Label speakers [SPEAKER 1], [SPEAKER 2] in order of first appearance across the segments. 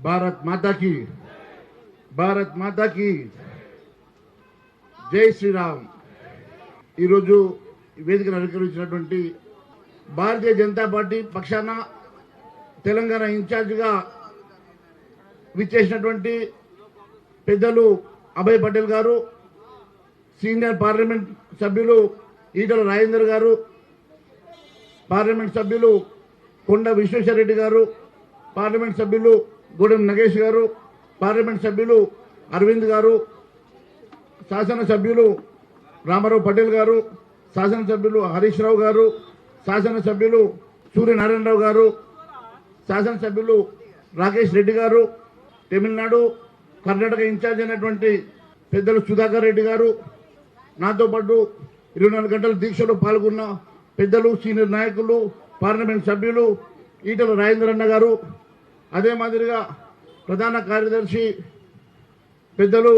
[SPEAKER 1] భారత్ మాతాకి భారత్ మాతాకి జై శ్రీరామ్ ఈరోజు వేదికను అలంకరించినటువంటి భారతీయ జనతా పార్టీ పక్షాన తెలంగాణ ఇన్ఛార్జిగా విచ్చేసినటువంటి పెద్దలు అభయ్ పటేల్ గారు సీనియర్ పార్లమెంట్ సభ్యులు ఈటల రాజేందర్ గారు పార్లమెంట్ సభ్యులు కొండ విశ్వేశ్వరరెడ్డి గారు పార్లమెంట్ సభ్యులు గూడెం నగేష్ గారు పార్లమెంట్ సభ్యులు అరవింద్ గారు శాసనసభ్యులు రామారావు పటేల్ గారు శాసనసభ్యులు హరీష్ రావు గారు శాసనసభ్యులు సూర్యనారాయణరావు గారు శాసనసభ్యులు రాకేష్ రెడ్డి గారు తమిళనాడు కర్ణాటక ఇన్ఛార్జ్ అయినటువంటి పెద్దలు సుధాకర్ రెడ్డి గారు నాతో పాటు ఇరవై నాలుగు గంటల దీక్షలో పాల్గొన్న పెద్దలు సీనియర్ నాయకులు పార్లమెంట్ సభ్యులు ఈటల రాజేంద్రన్న గారు అదే మాదిరిగా ప్రధాన కార్యదర్శి పెద్దలు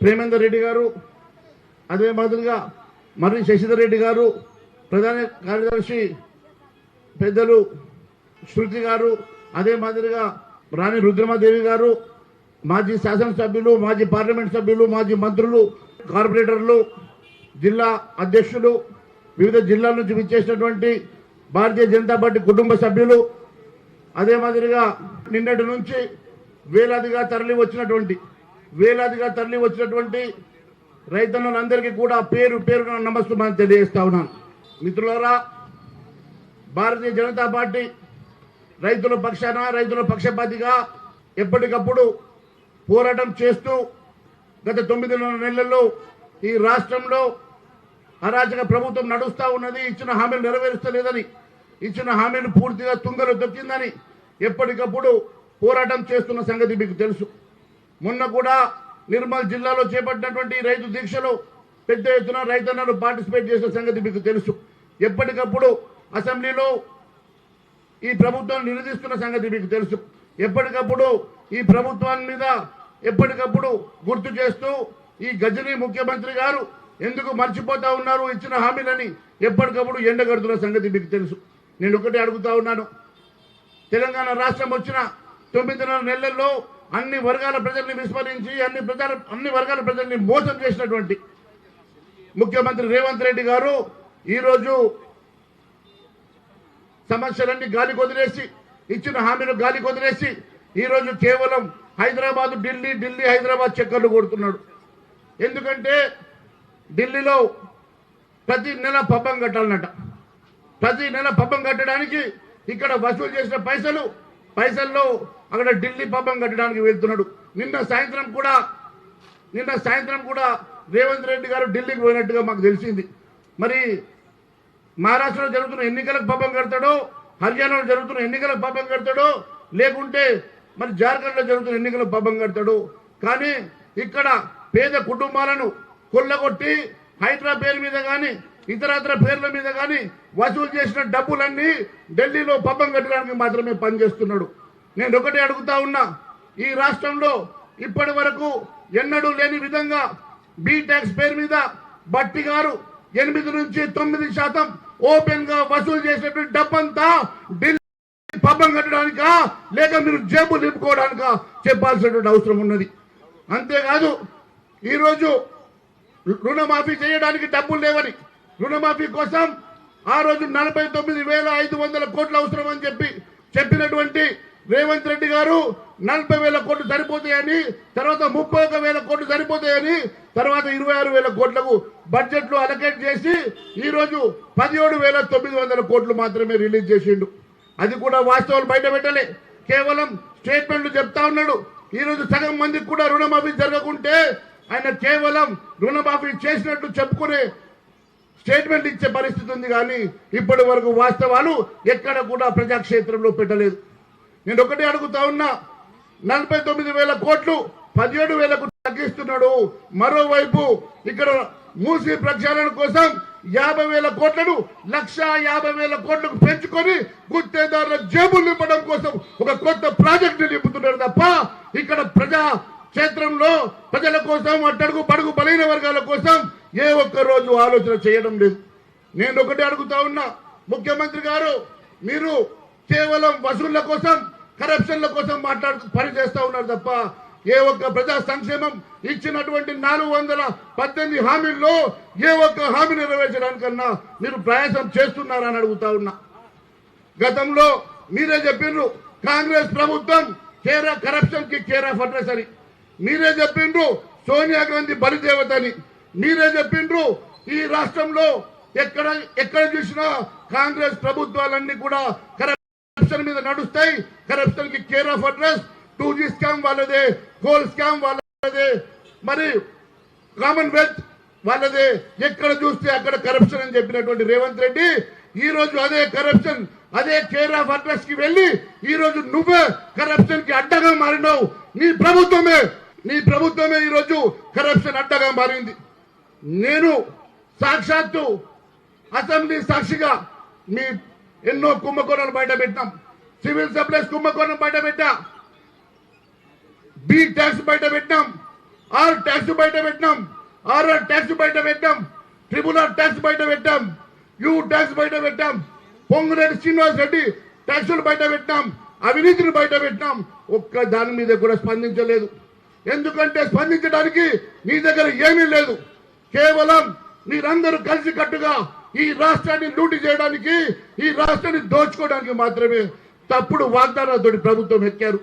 [SPEAKER 1] ప్రేమేందర్ రెడ్డి గారు అదే మాదిరిగా మర్రి శశిధర్ రెడ్డి గారు ప్రధాన కార్యదర్శి పెద్దలు శృతి గారు అదే మాదిరిగా రాణి రుద్రమాదేవి గారు మాజీ శాసనసభ్యులు మాజీ పార్లమెంట్ సభ్యులు మాజీ మంత్రులు కార్పొరేటర్లు జిల్లా అధ్యక్షులు వివిధ జిల్లాల నుంచి విచ్చేసినటువంటి భారతీయ జనతా పార్టీ కుటుంబ సభ్యులు అదే మాదిరిగా నిన్నటి నుంచి వేలాదిగా తరలి వచ్చినటువంటి వేలాదిగా తరలి వచ్చినటువంటి రైతన్నులందరికీ కూడా పేరు పేరున నమస్కారం తెలియజేస్తా ఉన్నాను. మిత్రులారా భారతీయ జనతా పార్టీ రైతుల పక్షాన రైతుల పక్షపాతిగా ఎప్పటికప్పుడు పోరాటం చేస్తూ గత తొమ్మిదిన్నర నెలల్లో ఈ రాష్ట్రంలో అరాచక ప్రభుత్వం నడుస్తూ ఉన్నది. ఇచ్చిన హామీలు నెరవేరుస్తలేదని ఇచ్చిన హామీని పూర్తిగా తుంగలు దొక్కిందని ఎప్పటికప్పుడు పోరాటం చేస్తున్న సంగతి మీకు తెలుసు. మొన్న కూడా నిర్మల్ జిల్లాలో చేపట్టినటువంటి రైతు దీక్షలో పెద్ద ఎత్తున రైతన్నలు పార్టిసిపేట్ చేసిన సంగతి మీకు తెలుసు. ఎప్పటికప్పుడు అసెంబ్లీలో ఈ ప్రభుత్వం నిలదీస్తున్న సంగతి మీకు తెలుసు. ఎప్పటికప్పుడు ఈ ప్రభుత్వాన్ని మీద ఎప్పటికప్పుడు గుర్తు చేస్తూ ఈ గజనీ ముఖ్యమంత్రి గారు ఎందుకు మర్చిపోతా ఉన్నారు ఇచ్చిన హామీలని ఎప్పటికప్పుడు ఎండగడుతున్న సంగతి మీకు తెలుసు. నేను ఒకటే అడుగుతా ఉన్నాను. తెలంగాణ రాష్ట్రం వచ్చిన తొమ్మిదిన్నర నెలల్లో అన్ని వర్గాల ప్రజల్ని విస్మరించి అన్ని ప్రజల అన్ని వర్గాల ప్రజల్ని మోసం చేసినటువంటి ముఖ్యమంత్రి రేవంత్ రెడ్డి గారు ఈరోజు సమస్యలన్నీ గాలి కొదిలేసి ఇచ్చిన హామీలు గాలి కొదిలేసి ఈరోజు కేవలం హైదరాబాద్ ఢిల్లీ ఢిల్లీ హైదరాబాద్ చక్కర్లు కొడుతున్నాడు. ఎందుకంటే ఢిల్లీలో ప్రతి నెల పబ్బం కట్టాలన్నట. ప్రతి నెల పబ్బం కట్టడానికి ఇక్కడ వసూలు చేసిన పైసలు పైసల్లో అక్కడ ఢిల్లీ పబ్బం కట్టడానికి వెళ్తున్నాడు. నిన్న సాయంత్రం కూడా నిన్న సాయంత్రం కూడా రేవంత్ రెడ్డి గారు ఢిల్లీకి పోయినట్టుగా మాకు తెలిసింది. మరి మహారాష్ట్రలో జరుగుతున్న ఎన్నికలకు పబ్బం కడతాడో హర్యానాలో జరుగుతున్న ఎన్నికలకు పబ్బం కడతాడో లేకుంటే మరి జార్ఖండ్లో జరుగుతున్న ఎన్నికలకు పబ్బం కడతాడు. కానీ ఇక్కడ పేద కుటుంబాలను కొల్లగొట్టి హైదరాబాద్ పేరు మీద కానీ ఇతరత్ర పేర్ల మీద కానీ వసూలు చేసిన డబ్బులన్నీ ఢిల్లీలో పబ్బం కట్టడానికి మాత్రమే పనిచేస్తున్నాడు. నేను ఒకటే అడుగుతా ఉన్నా ఈ రాష్ట్రంలో ఇప్పటి వరకు ఎన్నడూ లేని విధంగా బీ ట్యాక్స్ పేరు మీద బట్టి గారు ఎనిమిది నుంచి తొమ్మిది శాతం ఓపెన్గా వసూలు చేసినటువంటి డబ్బంతా ఢిల్లీ పబ్బం కట్టడానికా లేక మీరు జేబు నింపుకోవడానికా చెప్పాల్సినటువంటి అవసరం ఉన్నది. అంతేకాదు ఈరోజు రుణమాఫీ చేయడానికి డబ్బులు లేవని రుణమాఫీ కోసం ఆ రోజు నలభై తొమ్మిది వేల ఐదు వందల కోట్లు అవసరం అని చెప్పి చెప్పినటువంటి రేవంత్ రెడ్డి గారు నలభై వేల కోట్లు సరిపోతాయని తర్వాత ముప్పై ఒక వేల కోట్లు సరిపోతాయని తర్వాత ఇరవై ఆరు వేల కోట్లకు బడ్జెట్లో అలకేట్ చేసి ఈరోజు పదిహేడు వేల తొమ్మిది వందల కోట్లు మాత్రమే రిలీజ్ చేసిండు. అది కూడా వాస్తవాలు బయట పెట్టలే. కేవలం స్టేట్మెంట్లు చెప్తా ఉన్నాడు. ఈరోజు సగం మందికి కూడా రుణమాఫీ జరగకుంటే ఆయన కేవలం రుణమాఫీ చేసినట్టు చెప్పుకునే స్టేట్మెంట్ ఇచ్చే పరిస్థితి ఉంది కానీ ఇప్పటి వరకు వాస్తవాలు ఎక్కడ కూడా ప్రజాక్షేత్రంలో పెట్టలేదు. నేను ఒకటే అడుగుతా ఉన్నా నలభై తొమ్మిది వేల కోట్లు పదిహేడు వేలకు తగ్గిస్తున్నాడు. మరోవైపు ఇక్కడ మూసి ప్రక్షాళన కోసం యాభై వేల కోట్లను లక్ష యాభై వేల కోట్లకు పెంచుకొని గుత్తేదారుల జేబులు నింపడం కోసం ఒక కొత్త ప్రాజెక్టు నింపుతున్నాడు తప్ప ఇక్కడ ప్రజా క్షేత్రంలో ప్రజల కోసం అట్టడుగు పడుగు బలైన వర్గాల కోసం ఏ ఒక్క రోజు ఆలోచన చేయడం లేదు. నేను ఒకటి అడుగుతా ఉన్నా ముఖ్యమంత్రి గారు మీరు కేవలం వసూళ్ళ కోసం కరప్షన్ల కోసం మాట్లాడు పనిచేస్తా ఉన్నారు తప్ప ఏ ఒక్క ప్రజా సంక్షేమం ఇచ్చినటువంటి నాలుగు వందల పద్దెనిమిది హామీల్లో ఏ ఒక్క హామీ నెరవేర్చడానికన్నా మీరు ప్రయాసం చేస్తున్నారని అడుగుతా ఉన్నా. గతంలో మీరే చెప్పిండ్రు కాంగ్రెస్ ప్రభుత్వం కేరా కరప్షన్కి కేరా ఆఫ్ అని. మీరే చెప్పిండ్రు సోనియా గాంధీ బలిదేవత అని. మీరే చెప్పిండ్రు ఈ రాష్ట్రంలో ఎక్కడ ఎక్కడ చూసినా కాంగ్రెస్ ప్రభుత్వాలన్నీ కూడా కరప్షన్ మీద నడుస్తాయి. కరప్షన్కి care of address two G scam వాళ్ళదే కోల్ స్కామ్ వాళ్ళదే. మరి కామన్వెల్త్ వాళ్ళదే. ఎక్కడ చూస్తే అక్కడ కరప్షన్ అని చెప్పినటువంటి రేవంత్ రెడ్డి ఈ రోజు అదే కరప్షన్ అదే కేర్ ఆఫ్ అడ్రస్కి వెళ్ళి ఈ రోజు నువ్వే కరప్షన్కి అడ్డగా మారినావు. నీ ప్రభుత్వమే నీ ప్రభుత్వమే ఈ రోజు కరప్షన్ అడ్డగా మారింది. నేను సాక్షాత్తు అసెంబ్లీ సాక్షిగా మీ ఎన్నో కుంభకోణాలు బయట పెట్టినాం. సివిల్ సప్లైస్ కుంభకోణం బయట పెట్టా. బి ట్యాక్స్ బయట పెట్టినాం. ఆర్ ట్యాక్స్ బయట పెట్టినాం. ఆర్ఆర్ ట్యాక్స్ బయట పెట్టాం ట్రిబుల్ ఆర్ ట్యాక్స్ బయట పెట్టాం. యూ ట్యాక్స్ బయట పెట్టాం. పొంగురెడ్డి శ్రీనివాస్ రెడ్డి ట్యాక్సులు బయట పెట్టినాం. అవినీతిని బయట పెట్టినాం. ఒక్క దాని మీద కూడా స్పందించలేదు. ఎందుకంటే స్పందించడానికి నీ దగ్గర ఏమీ లేదు. కేవలం మీరందరూ కలిసి కట్టుగా ఈ రాష్ట్రాన్ని లూటి చేయడానికి ఈ రాష్ట్రాన్ని దోచుకోవడానికి మాత్రమే తప్పుడు వాగ్దానాలతో ప్రభుత్వం ఎక్కారు.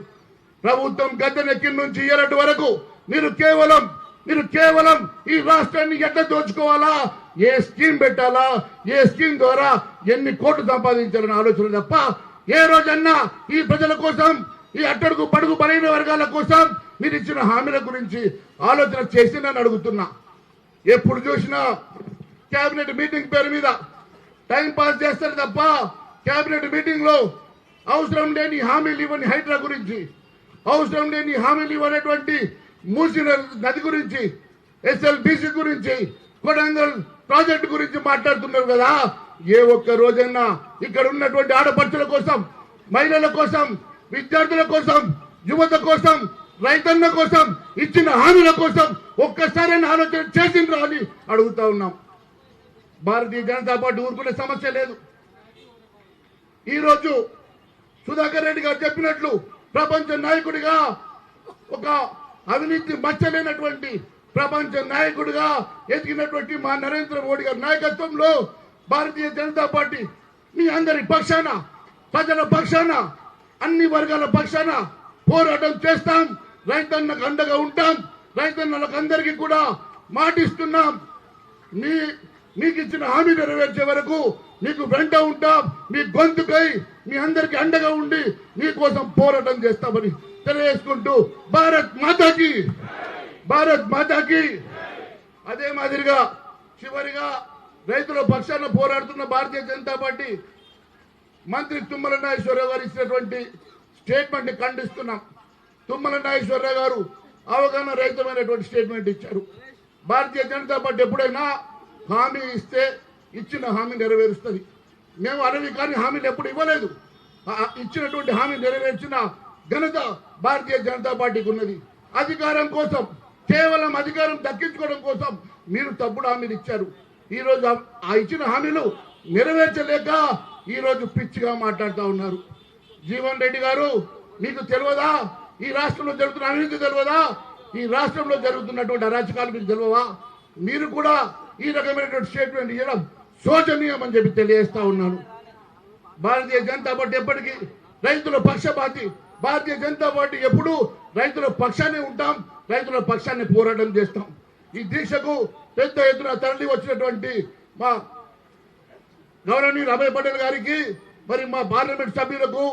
[SPEAKER 1] ప్రభుత్వం గద్దెనెక్కిన నుంచి ఇయరటి వరకు మీరు కేవలం మీరు కేవలం ఈ రాష్ట్రాన్ని ఎట్లా దోచుకోవాలా? ఏ స్కీమ్ పెట్టాలా? ఏ స్కీమ్ ద్వారా ఎన్ని కోట్లు సంపాదించాలనే ఆలోచన తప్ప ఏ రోజన్నా ఈ ప్రజల కోసం ఈ అట్టడుగు పడుగు బలైన వర్గాల కోసం మీరు ఇచ్చిన హామీల గురించి ఆలోచన చేసి నన్ను అడుగుతున్నా. ఎప్పుడు చూసినా కేబినెట్ మీటింగ్ పేరు మీద టైం పాస్ చేస్తారు తప్ప కేబినెట్ మీటింగ్లో అవసరం లేని హామీలు ఇవ్వని హైడ్రా గురించి అవసరం లేని హామీలు ఇవ్వనటువంటి మూసిన నది గురించి ఎస్ఎల్బిసి గురించి కొడంగల్ ప్రాజెక్టు గురించి మాట్లాడుతున్నారు కదా. ఏ ఒక్క రోజైనా ఇక్కడ ఉన్నటువంటి ఆడపడుచుల కోసం మహిళల కోసం విద్యార్థుల కోసం యువత కోసం రైతన్న కోసం ఇచ్చిన హామీల కోసం ఒక్కసారైనా ఆలోచన చేసిండ్రా అని అడుగుతా ఉన్నాం. భారతీయ జనతా పార్టీ ఊరుకునే సమస్య లేదు. ఈరోజు సుధాకర్ రెడ్డి గారు చెప్పినట్లు ప్రపంచ నాయకుడిగా ఒక అవినీతి మచ్చలేనటువంటి ప్రపంచ నాయకుడిగా ఎదిగినటువంటి మా నరేంద్ర మోడీ గారి నాయకత్వంలో భారతీయ జనతా పార్టీ మీ అందరి పక్షాన ప్రజల పక్షాన అన్ని వర్గాల పక్షాన పోరాటం చేస్తాం. రైతన్నకు అండగా ఉంటాం. రైతన్నలకు అందరికీ కూడా మాటిస్తున్నాం. మీ మీకు ఇచ్చిన హామీ నెరవేర్చే వరకు మీకు వెంట ఉంటాం. మీ గొంతుకై మీ అందరికి అండగా ఉండి మీకోసం పోరాటం చేస్తామని తెలియజేసుకుంటూ భారత్ మాతాకి భారత్ మాతాకి. అదే మాదిరిగా చివరిగా రైతుల పక్షాన పోరాడుతున్న భారతీయ జనతా పార్టీ మంత్రి తుమ్మల నాగేశ్వరరావు గారు ఇచ్చినటువంటి స్టేట్మెంట్ని ఖండిస్తున్నాం. తుమ్మల నాగేశ్వరరావు గారు అవగాహన రహితమైనటువంటి స్టేట్మెంట్ ఇచ్చారు. భారతీయ జనతా పార్టీ ఎప్పుడైనా హామీ ఇస్తే ఇచ్చిన హామీ నెరవేరుస్తుంది. మేము అరవి కానీ హామీలు ఎప్పుడు ఇవ్వలేదు. ఇచ్చినటువంటి హామీ నెరవేర్చిన ఘనత భారతీయ జనతా పార్టీకి ఉన్నది. అధికారం కోసం కేవలం అధికారం దక్కించుకోవడం కోసం మీరు తప్పుడు హామీలు ఇచ్చారు. ఈరోజు ఆ- ఇచ్చిన హామీలు నెరవేర్చలేక ఈరోజు పిచ్చిగా మాట్లాడుతూ ఉన్నారు. జీవన్ రెడ్డి గారు మీకు తెలియదా? ఈ రాష్ట్రంలో జరుగుతున్న అవినీతి తెలియదా? ఈ రాష్ట్రంలో జరుగుతున్నటువంటి అరాచకాలు మీకు తెలియవా? మీరు కూడా ఈ రకమైనటువంటి స్టేట్మెంట్ ఇవ్వడం శోచనీయం అని చెప్పి తెలియజేస్తా ఉన్నాను. భారతీయ జనతా పార్టీ ఎప్పటికీ రైతుల పక్షపాతి. భారతీయ జనతా పార్టీ ఎప్పుడు రైతుల పక్షాన్ని ఉంటాం రైతుల పక్షాన్ని పోరాటం చేస్తాం. ఈ దీక్షకు పెద్ద ఎత్తున తరలి వచ్చినటువంటి మా గౌరవనీయులు అభయ్ పటేల్ గారికి మరి మా పార్లమెంట్ సభ్యులకు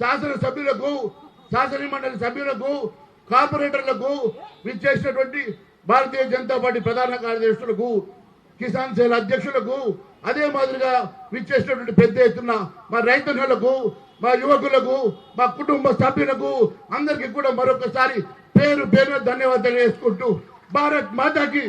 [SPEAKER 1] శాసనసభ్యులకు శాసన మండలి సభ్యులకు కార్పొరేటర్లకు విచ్చేసినటువంటి భారతీయ జనతా పార్టీ ప్రధాన కార్యదర్శులకు కిసాన్ సేల అధ్యక్షులకు అదే మాదిరిగా విచ్చేసినటువంటి పెద్ద ఎత్తున మా రైతన్నులకు మా యువకులకు మా కుటుంబ సభ్యులకు అందరికీ కూడా మరొకసారి పేరు పేరు ధన్యవాదాలు వేసుకుంటూ భారత్ మాతాకి